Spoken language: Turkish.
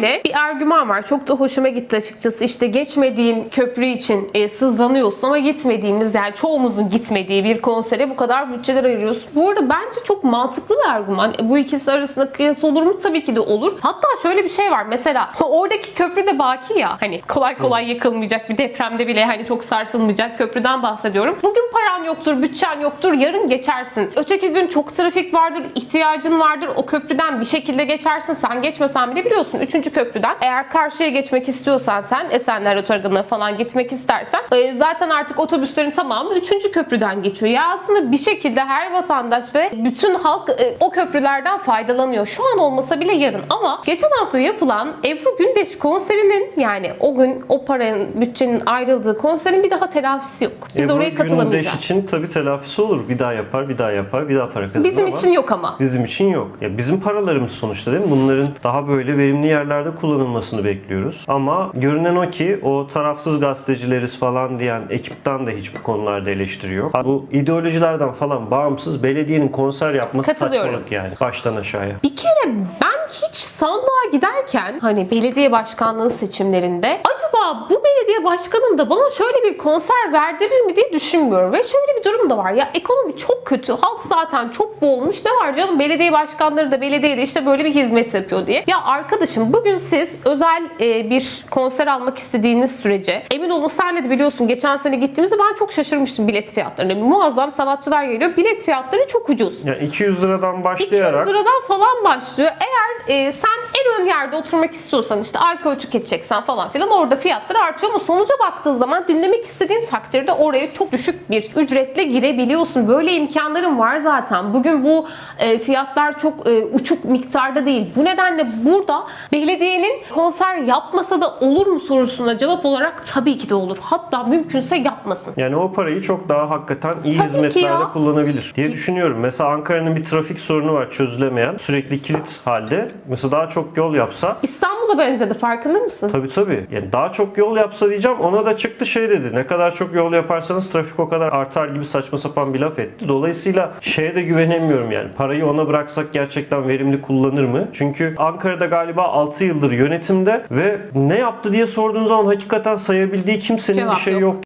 şöyle bir argüman var. Çok da hoşuma gitti açıkçası. İşte geçmediğin köprü için e, sızlanıyorsun ama gitmediğimiz yani çoğumuzun gitmediği bir konsere bu kadar bütçeler ayırıyorsun. Bu arada bence çok mantıklı bir argüman. E, bu ikisi arasında kıyas olur mu? Tabii ki de olur. Hatta şöyle bir şey var. Mesela oradaki köprü de baki ya. Hani kolay kolay yıkılmayacak bir depremde bile hani çok sarsılmayacak köprüden bahsediyorum. Bugün paran yoktur, bütçen yoktur. Yarın geçersin. Öteki gün çok trafik vardır, ihtiyacın vardır. O köprüden bir şekilde geçersin. Sen geçmesen bile biliyorsun. Üçüncü köprüden eğer karşıya geçmek istiyorsan sen Esenler Otogarı'na falan gitmek istersen e, zaten artık otobüslerin tamamı üçüncü köprüden geçiyor. Ya aslında bir şekilde her vatandaş ve bütün halk e, o köprülerden faydalanıyor. Şu an olmasa bile yarın. Ama geçen hafta yapılan Ebru Gündeş konserinin yani o gün o paranın bütçenin ayrıldığı konserin bir daha telafisi yok. Biz Ebru oraya Gündeş katılamayacağız. için tabii telafisi olur. Bir daha yapar, bir daha yapar, bir daha para kazanır Bizim ama için yok ama. Bizim için yok. Ya bizim paralarımız sonuçta değil mi? Bunların daha böyle verimli yerlerde kullanılmasını bekliyoruz. Ama görünen o ki o tarafsız gazetecileriz falan diyen ekipten de hiç bu konularda eleştiriyor. Bu ideolojilerden falan bağımsız belediyenin konser yapması saçmalık yani baştan aşağıya. Bir kere ben hiç sandığa giderken hani belediye başkanlığı seçimlerinde acaba bu belediye başkanım da bana şöyle bir konser verdirir mi diye düşünmüyorum. Ve şöyle bir durum da var ya ekonomi çok kötü. Halk zaten çok boğulmuş. Ne var canım belediye başkanları da belediyede işte böyle bir hizmet yapıyor diye. Ya arkadaşım bugün siz özel e, bir konser almak istediğiniz sürece emin olun senle de biliyorsun geçen sene gittiğimizde ben çok şaşırmıştım bilet fiyatlarına. Muazzam sanatçılar geliyor. Bilet fiyatları çok ucuz. Yani 200 liradan 200 başlayarak liradan falan başlıyor. Eğer e, sen ön yerde oturmak istiyorsan işte alkol tüketeceksen falan filan orada fiyatlar artıyor ama sonuca baktığın zaman dinlemek istediğin takdirde oraya çok düşük bir ücretle girebiliyorsun. Böyle imkanların var zaten. Bugün bu e, fiyatlar çok e, uçuk miktarda değil. Bu nedenle burada belediyenin konser yapmasa da olur mu sorusuna cevap olarak tabii ki de olur. Hatta mümkünse yapmasın. Yani o parayı çok daha hakikaten iyi Tabii hizmetlerde kullanabilir diye düşünüyorum. Mesela Ankara'nın bir trafik sorunu var çözülemeyen. Sürekli kilit halde. Mesela daha çok yol yapsa İstanbul'a benzedi farkında mısın? Tabii tabii. Yani daha çok yol yapsa diyeceğim ona da çıktı şey dedi. Ne kadar çok yol yaparsanız trafik o kadar artar gibi saçma sapan bir laf etti. Dolayısıyla şeye de güvenemiyorum yani. Parayı ona bıraksak gerçekten verimli kullanır mı? Çünkü Ankara'da galiba 6 yıldır yönetimde ve ne yaptı diye sorduğun zaman hakikaten sayabildiği kimsenin Cevap bir şey yok. yok.